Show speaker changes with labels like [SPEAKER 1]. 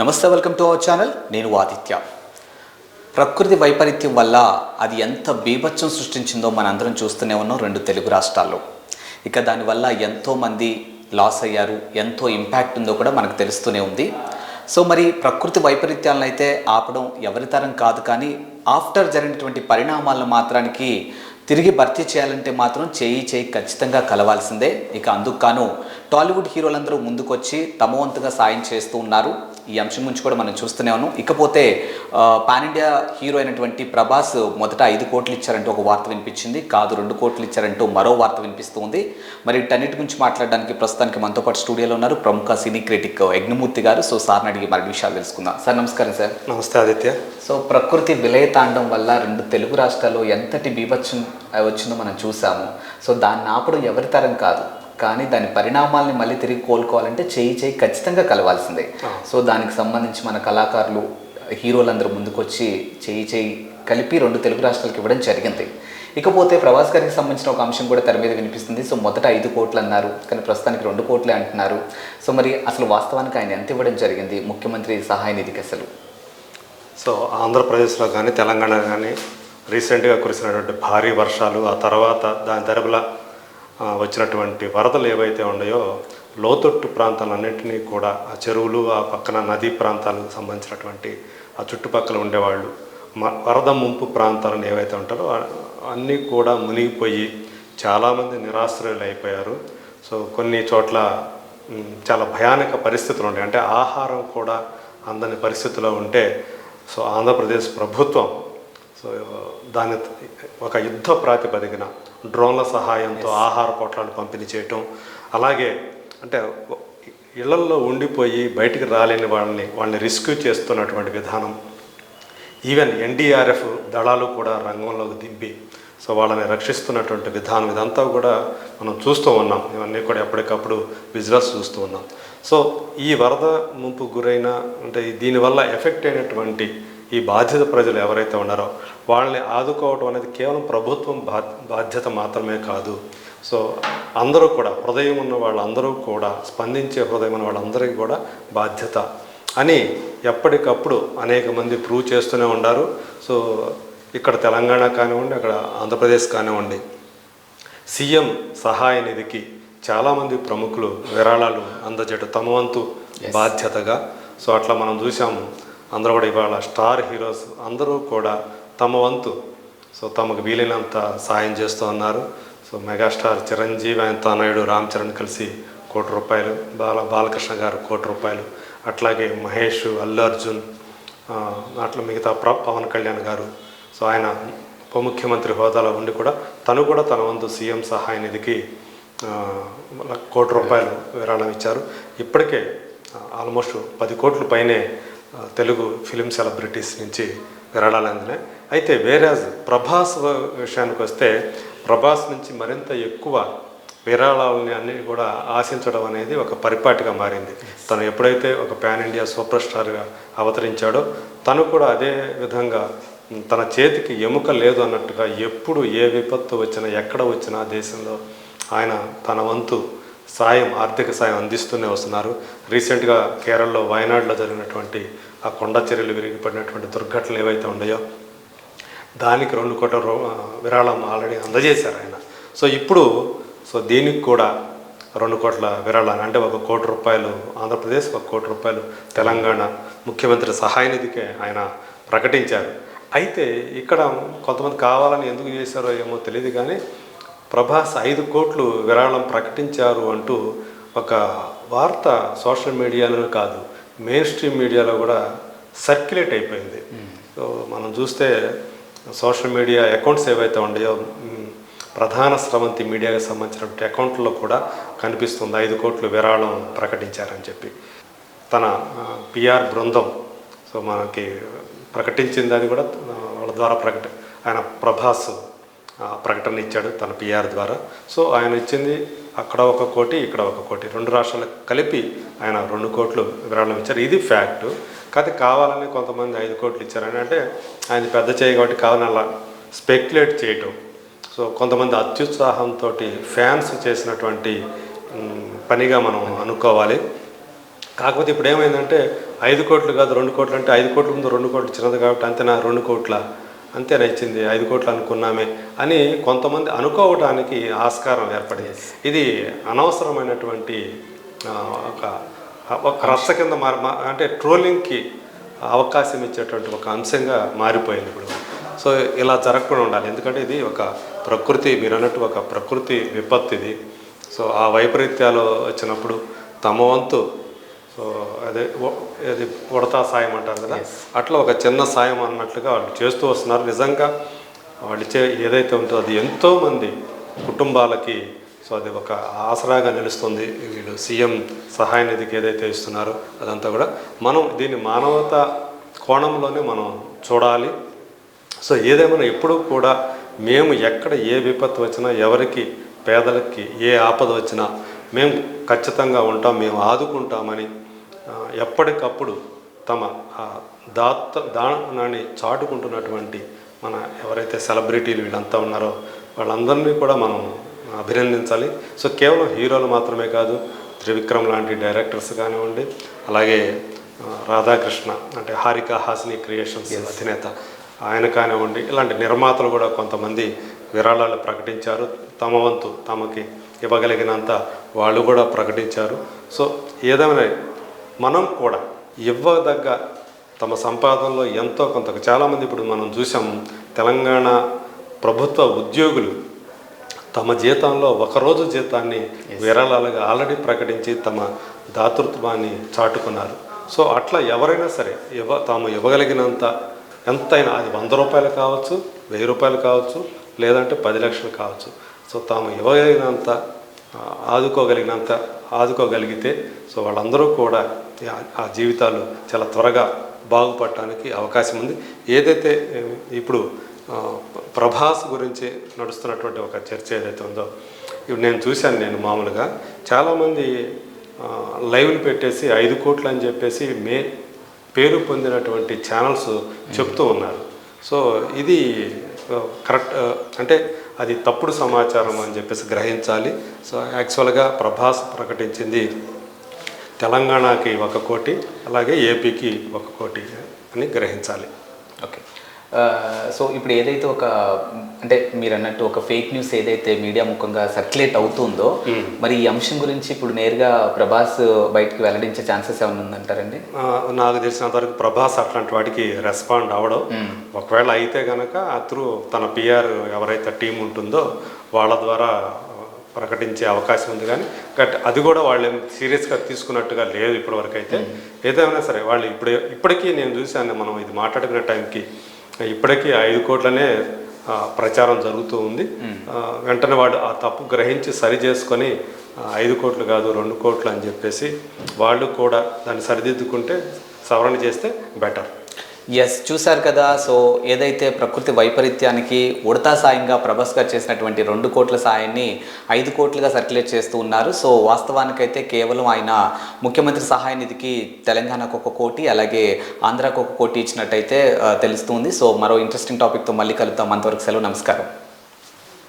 [SPEAKER 1] నమస్తే welcome to our channel. నేను ఆదిత్య. ప్రకృతి వైపరీత్యం వల్ల అది ఎంత బీభత్సం సృష్టించిందో మనందరం చూస్తూనే ఉన్నాం రెండు తెలుగు రాష్ట్రాల్లో. ఇక దానివల్ల ఎంతోమంది లాస్ అయ్యారు ఎంతో ఇంపాక్ట్ ఉందో కూడా మనకు తెలుస్తూనే ఉంది. సో మరి ప్రకృతి వైపరీత్యాలను అయితే ఆపడం ఎవరి తరం కాదు కానీ ఆఫ్టర్ జరిగినటువంటి పరిణామాలను మాత్రానికి తిరిగి భర్తీ చేయాలంటే మాత్రం చేయి చేయి ఖచ్చితంగా కలవాల్సిందే. ఇక అందుకు గాను టాలీవుడ్ హీరోలందరూ ముందుకొచ్చి తమ వంతుగా సాయం చేస్తూ ఉన్నారు. ఈ అంశం గురించి కూడా మనం చూస్తూనే ఉన్నాం. ఇకపోతే పాన్ ఇండియా హీరో అయినటువంటి ప్రభాస్ మొదట ఐదు కోట్లు ఇచ్చారంటూ ఒక వార్త వినిపించింది. కాదు రెండు కోట్లు ఇచ్చారంటూ మరో వార్త వినిపిస్తూ ఉంది. మరి వీటన్నిటి గురించి మాట్లాడడానికి ప్రస్తుతానికి మనతో పాటు స్టూడియోలో ఉన్నారు ప్రముఖ సినీ క్రిటిక్ యజ్ఞమూర్తి గారు. సో సార్ని అడిగి మరి విషయాలు తెలుసుకుందాం. సార్ నమస్కారం సార్.
[SPEAKER 2] నమస్తే ఆదిత్య.
[SPEAKER 1] సో ప్రకృతి విలయ తాండం వల్ల రెండు తెలుగు రాష్ట్రాల్లో ఎంతటి బీభత్సం వచ్చిందో మనం చూసాము. సో దాన్ని ఆపడం ఎవరి తరం కాదు. కానీ దాని పరిణామాల్ని మళ్ళీ తిరిగి కోలుకోవాలంటే చేయి చేయి ఖచ్చితంగా కలవాల్సిందే. సో దానికి సంబంధించి మన కళాకారులు హీరోలందరూ ముందుకొచ్చి చేయి చేయి కలిపి రెండు తెలుగు రాష్ట్రాలకు ఇవ్వడం జరిగింది. ఇకపోతే ప్రవాస్ గారికి సంబంధించిన ఒక అంశం కూడా తెర మీద వినిపిస్తుంది. సో మొదట ఐదు కోట్లు అన్నారు కానీ ప్రస్తుతానికి రెండు కోట్లే అంటున్నారు. సో మరి అసలు వాస్తవానికి ఆయన ఎంత ఇవ్వడం జరిగింది? ముఖ్యమంత్రి సహాయ నిధికి అసలు.
[SPEAKER 2] సో ఆంధ్రప్రదేశ్లో కానీ తెలంగాణ కానీ రీసెంట్గా కురిసినటువంటి భారీ వర్షాలు ఆ తర్వాత దాని తరపుల ఆ, వచ్చినటువంటి వరదలు ఏవైతే ఉన్నాయో లోతట్టు ప్రాంతాలన్నింటినీ కూడా ఆ చెరువులు ఆ పక్కన నదీ ప్రాంతాలకు సంబంధించినటువంటి ఆ చుట్టుపక్కల ఉండేవాళ్ళు మ వరద ముంపు ప్రాంతాలను ఏవైతే ఉంటారో అన్నీ కూడా మునిగిపోయి చాలామంది నిరాశ్రయులు అయిపోయారు. సో కొన్ని చోట్ల చాలా భయానక పరిస్థితులు ఉంటాయి. అంటే ఆహారం కూడా అందని పరిస్థితిలో ఉంటే సో ఆంధ్రప్రదేశ్ ప్రభుత్వం సో దాని ఒక యుద్ధ ప్రాతిపదికన డ్రోన్ల సహాయంతో ఆహార పొట్లాలు పంపిణీ చేయటం. అలాగే అంటే ఇళ్ళల్లో ఉండిపోయి బయటికి రాలేని వాళ్ళని వాళ్ళని రెస్క్యూ చేస్తున్నటువంటి విధానం. ఈవెన్ ఎన్డీఆర్ఎఫ్ దళాలు కూడా రంగంలోకి దింపి సో వాళ్ళని రక్షిస్తున్నటువంటి విధానం ఇదంతా కూడా మనం చూస్తూ ఉన్నాం. ఇవన్నీ కూడా ఎప్పటికప్పుడు విజువల్స్ చూస్తూ ఉన్నాం. సో ఈ వరద ముంపు గురైన అంటే దీనివల్ల ఎఫెక్ట్ అయినటువంటి ఈ బాధిత ప్రజలు ఎవరైతే ఉన్నారో వాళ్ళని ఆదుకోవడం అనేది కేవలం ప్రభుత్వం బా బాధ్యత మాత్రమే కాదు. సో అందరూ కూడా హృదయం ఉన్న వాళ్ళందరూ కూడా స్పందించే హృదయం ఉన్న వాళ్ళందరికీ కూడా బాధ్యత అని ఎప్పటికప్పుడు అనేక మంది ప్రూవ్ చేస్తూనే ఉన్నారు సో ఇక్కడ తెలంగాణ కానివ్వండి అక్కడ ఆంధ్రప్రదేశ్ కానివ్వండి సీఎం సహాయ నిధికి చాలామంది ప్రముఖులు విరాళాలు అందజేయడం తమ వంతు బాధ్యతగా. సో అట్లా మనం చూసాము. అందరూ కూడా ఇవాళ స్టార్ హీరోస్ అందరూ కూడా తమ వంతు. సో తమకు వీలైనంత సాయం చేస్తూ ఉన్నారు. సో మెగాస్టార్ చిరంజీవి ఆయన తనయుడు రామ్ చరణ్ కలిసి కోటి రూపాయలు బాల బాలకృష్ణ గారు కోటి రూపాయలు అట్లాగే మహేష్ అల్లు అర్జున్ అట్లా మిగతా ప్ర పవన్ కళ్యాణ్ గారు. సో ఆయన ఉప ముఖ్యమంత్రి హోదాలో ఉండి కూడా తను కూడా తన వంతు సీఎం సహాయ నిధికి కోటి రూపాయలు విరాళం ఇచ్చారు. ఇప్పటికే ఆల్మోస్ట్ పది కోట్ల పైనే తెలుగు ఫిలిం సెలబ్రిటీస్ నుంచి విరాళాలు అందినాయి అయితే వేరేజ్ ప్రభాస్ విషయానికి వస్తే ప్రభాస్ నుంచి మరింత ఎక్కువ విరాళాలని అన్ని కూడా ఆశించడం అనేది ఒక పరిపాటిగా మారింది. తను ఎప్పుడైతే ఒక పాన్ ఇండియా సూపర్ స్టార్గా అవతరించాడో తను కూడా అదే విధంగా తన చేతికి ఎముక లేదు అన్నట్టుగా ఎప్పుడు ఏ విపత్తు వచ్చినా ఎక్కడ వచ్చినా దేశంలో ఆయన తన వంతు సాయం ఆర్థిక సాయం అందిస్తూనే వస్తున్నారు. రీసెంట్గా కేరళలో వయనాడులో జరిగినటువంటి ఆ కొండ చర్యలు విరిగిపడినటువంటి దుర్ఘటనలు ఏవైతే ఉన్నాయో దానికి రెండు కోట్ల రూ విరాళం ఆల్రెడీ అందజేశారు ఆయన. సో ఇప్పుడు సో దీనికి కూడా రెండు కోట్ల విరాళాన్ని అంటే ఒక కోటి రూపాయలు ఆంధ్రప్రదేశ్ ఒక కోటి రూపాయలు తెలంగాణ ముఖ్యమంత్రి సహాయ నిధికే ఆయన ప్రకటించారు. అయితే ఇక్కడ కొంతమంది కావాలని ఎందుకు చేశారో ఏమో తెలియదు కానీ ప్రభాస్ ఐదు కోట్లు విరాళం ప్రకటించారు అంటూ ఒక వార్త సోషల్ మీడియాలో కాదు మెయిన్ స్ట్రీమ్ మీడియాలో కూడా సర్క్యులేట్ అయిపోయింది. సో మనం చూస్తే సోషల్ మీడియా అకౌంట్స్ ఏవైతే ఉన్నాయో ప్రధాన స్రవంతి మీడియాకి సంబంధించిన అకౌంట్లో కూడా కనిపిస్తుంది. ఐదు కోట్లు విరాళం ప్రకటించారని చెప్పి. తన పిఆర్ బృందం సో మనకి ప్రకటించింది అది కూడా వాళ్ళ ద్వారా ప్రకట ఆయన ప్రభాస్ ప్రకటన ఇచ్చాడు తన పిఆర్ ద్వారా. సో ఆయన ఇచ్చింది అక్కడ ఒక కోటి ఇక్కడ ఒక కోటి. రెండు రాష్ట్రాలకు కలిపి ఆయన రెండు కోట్లు విరాళం ఇచ్చారు. ఇది ఫ్యాక్ట్. కాకపోతే కావాలని కొంతమంది ఐదు కోట్లు ఇచ్చారని అంటే ఆయన పెద్ద చేయి కాబట్టి కావాలని అలా స్పెక్యులేట్ చేయటం. సో కొంతమంది అత్యుత్సాహంతో ఫ్యాన్స్ చేసినటువంటి పనిగా మనం అనుకోవాలి. కాకపోతే ఇప్పుడు ఏమైందంటే ఐదు కోట్లు కాదు రెండు కోట్లు అంటే ఐదు కోట్ల ముందు రెండు కోట్లు చిన్నది కాబట్టి అంతేనా? రెండు కోట్ల. అంతేనా ఇచ్చింది? ఐదు కోట్లు అనుకున్నామే అని కొంతమంది అనుకోవడానికి ఆస్కారం ఏర్పడింది. ఇది అనవసరమైనటువంటి ఒక ఒక రస కింద మారి అంటే ట్రోలింగ్కి అవకాశం ఇచ్చేటువంటి ఒక అంశంగా మారిపోయింది ఇప్పుడు. సో ఇలా జరగకుండా ఉండాలి. ఎందుకంటే ఇది ఒక ప్రకృతి మీరు అన్నట్టు ఒక ప్రకృతి విపత్తు ఇది సో ఆ వైపరీత్యాలు వచ్చినప్పుడు తమ వంతు సో అదే అది ఉడతా సాయం అంటారు కదా? అట్లా ఒక చిన్న సాయం అన్నట్లుగా వాళ్ళు చేస్తూ వస్తున్నారు. నిజంగా వాళ్ళు ఇచ్చే ఏదైతే ఉంటుందో అది ఎంతోమంది కుటుంబాలకి సో అది ఒక ఆసరాగా నిలుస్తుంది. వీళ్ళు సీఎం సహాయ నిధికి ఏదైతే ఇస్తున్నారో అదంతా కూడా మనం దీన్ని మానవతా కోణంలోనే మనం చూడాలి. సో ఏదేమైనా ఎప్పుడూ కూడా మేము ఎక్కడ ఏ విపత్తు వచ్చినా ఎవరికి పేదలకి ఏ ఆపద వచ్చినా మేము ఖచ్చితంగా ఉంటాం మేము ఆదుకుంటామని ఎప్పటికప్పుడు తమ ఆ, దాత దానాన్ని చాటుకుంటున్నటువంటి మన ఎవరైతే సెలబ్రిటీలు వీళ్ళంతా ఉన్నారో వాళ్ళందరినీ కూడా మనం అభినందించాలి. సో కేవలం హీరోలు మాత్రమే కాదు త్రివిక్రమ్ లాంటి డైరెక్టర్స్ కానివ్వండి అలాగే రాధాకృష్ణ అంటే హారిక హాసిని క్రియేషన్స్ అధినేత ఆయన కానివ్వండి ఇలాంటి నిర్మాతలు కూడా కొంతమంది విరాళాలు ప్రకటించారు. తమ వంతు తమకి ఇవ్వగలిగినంత వాళ్ళు కూడా ప్రకటించారు. సో ఏదేమైనా మనం కూడా ఇవ్వదగ్గ తమ సంపాదనలో ఎంతో కొంత చాలామంది ఇప్పుడు మనం చూసాం తెలంగాణ ప్రభుత్వ ఉద్యోగులు తమ జీతంలో ఒకరోజు జీతాన్ని విరాళాలుగా ఆల్రెడీ ప్రకటించి తమ దాతృత్వాన్ని చాటుకున్నారు. సో అట్లా ఎవరైనా సరే ఇవ్వ తాము ఇవ్వగలిగినంత ఎంతైనా అది వంద రూపాయలు కావచ్చు వెయ్యి రూపాయలు కావచ్చు లేదంటే పది లక్షలు కావచ్చు. సో తాము ఇవ్వగలిగినంత ఆదుకోగలిగినంత ఆదుకోగలిగితే సో వాళ్ళందరూ కూడా ఆ- జీవితాలు చాలా త్వరగా బాగుపడటానికి అవకాశం ఉంది. ఏదైతే ఇప్పుడు ప్రభాస్ గురించి నడుస్తున్నటువంటి ఒక చర్చ ఏదైతే ఉందో ఇప్పుడు నేను చూశాను నేను మామూలుగా. చాలామంది లైవ్లు పెట్టేసి ఐదు కోట్లు అని చెప్పేసి మే పేరు పొందినటువంటి ఛానల్స్ చెప్తూ ఉన్నారు. సో ఇది కరెక్ట్ అంటే అది తప్పుడు సమాచారం అని చెప్పేసి గ్రహించాలి. సో యాక్చువల్గా ప్రభాస్ ప్రకటించింది తెలంగాణకి ఒక కోటి అలాగే ఏపీకి ఒక కోటి అని గ్రహించాలి.
[SPEAKER 1] ఓకే. సో ఇప్పుడు ఏదైతే ఒక అంటే మీరు అన్నట్టు ఒక ఫేక్ న్యూస్ ఏదైతే మీడియా ముఖంగా సర్క్యులేట్ అవుతుందో మరి ఈ అంశం గురించి ఇప్పుడు నేరుగా ప్రభాస్ బయటకు వెల్లడించే ఛాన్సెస్ ఏమైనా ఉందంటారండి?
[SPEAKER 2] నాకు తెలిసినంత వరకు ప్రభాస్ అట్లాంటి వాటికి రెస్పాండ్ అవ్వడం ఒకవేళ అయితే కనుక త్రూ తన పిఆర్ ఎవరైతే టీం ఉంటుందో వాళ్ళ ద్వారా ప్రకటించే అవకాశం ఉంది కానీ బట్ అది కూడా వాళ్ళు సీరియస్గా తీసుకున్నట్టుగా లేదు ఇప్పటివరకు అయితే ఏదైనా సరే వాళ్ళు ఇప్పుడు ఇప్పటికీ నేను చూశాను మనం ఇది మాట్లాడుకునే టైంకి ఇప్పటికీ ఐదు కోట్లనే ప్రచారం జరుగుతూ ఉంది. వెంటనే వాడు ఆ తప్పు గ్రహించి సరి చేసుకొని ఐదు కోట్లు కాదు రెండు కోట్లు అని చెప్పేసి వాళ్ళు కూడా దాన్ని సరిదిద్దుకుంటే సవరణ చేస్తే బెటర్
[SPEAKER 1] ఎస్ చూశారు కదా. సో ఏదైతే ప్రకృతి వైపరీత్యానికి ఉడతా సాయంగా ప్రభాస్ గారు చేసినటువంటి రెండు కోట్ల సాయాన్ని ఐదు కోట్లుగా సర్క్యులేట్ చేస్తూ ఉన్నారు. సో వాస్తవానికైతే కేవలం ఆయన ముఖ్యమంత్రి సహాయ నిధికి తెలంగాణకు ఒక కోటి అలాగే ఆంధ్రాకు ఒక కోటి ఇచ్చినట్టయితే తెలుస్తుంది సో మరో ఇంట్రెస్టింగ్ టాపిక్తో మళ్ళీ కలుద్దాం. అంతవరకు సెలవు నమస్కారం.